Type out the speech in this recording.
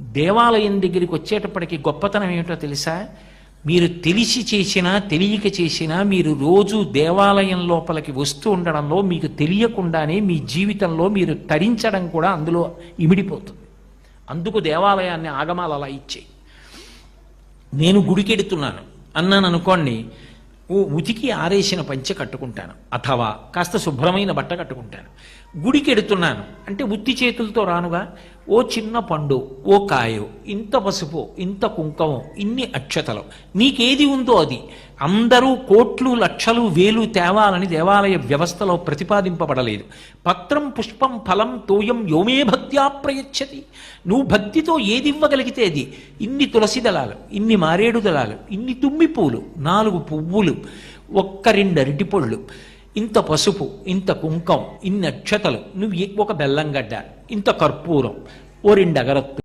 దేవాలయం దగ్గరికి వచ్చేటప్పటికి గొప్పతనం ఏమిటో తెలుసా? మీరు తెలిసి చేసినా తెలియక చేసినా మీరు రోజు దేవాలయం లోపలికి వస్తూ ఉండడంలో మీకు తెలియకుండానే మీ జీవితంలో మీరు తరించడం కూడా అందులో ఇమిడిపోతుంది. అందుకు దేవాలయాన్ని ఆగమాలు అలా ఇచ్చాయి. నేను గుడికెడుతున్నాను. అన్నాను అనుకోండి ఓ ఉతికి ఆరేసిన పంచె కట్టుకుంటాను. అథవా కాస్త శుభ్రమైన బట్ట కట్టుకుంటాను. గుడికెడుతున్నాను. అంటే ఉత్తి చేతులతో రానుగా ఓ చిన్న పండు ఓ కాయో ఇంత పసుపు ఇంత కుంకుమం ఇన్ని అక్షతలు నీకేది ఉందో అది. అందరూ కోట్లు లక్షలు వేలు తేవాలని దేవాలయ వ్యవస్థలో ప్రతిపాదింపబడలేదు. పత్రం పుష్పం ఫలం తోయం యోమే భక్త్యా ప్రయచ్చతి. నువ్వు భక్తితో ఏది ఇవ్వగలిగితే అది. ఇన్ని తులసి దళాలు ఇన్ని మారేడు దళాలు ఇన్ని తుమ్మి పూలు నాలుగు పువ్వులు ఒక్క రెండు అరటిపళ్ళు ఇంత పసుపు ఇంత కుంకం ఇన్ని అక్షతలు నువ్వు ఒక బెల్లం గడ్డ ఇంత కర్పూరం ఓ రెండు అగరత్తు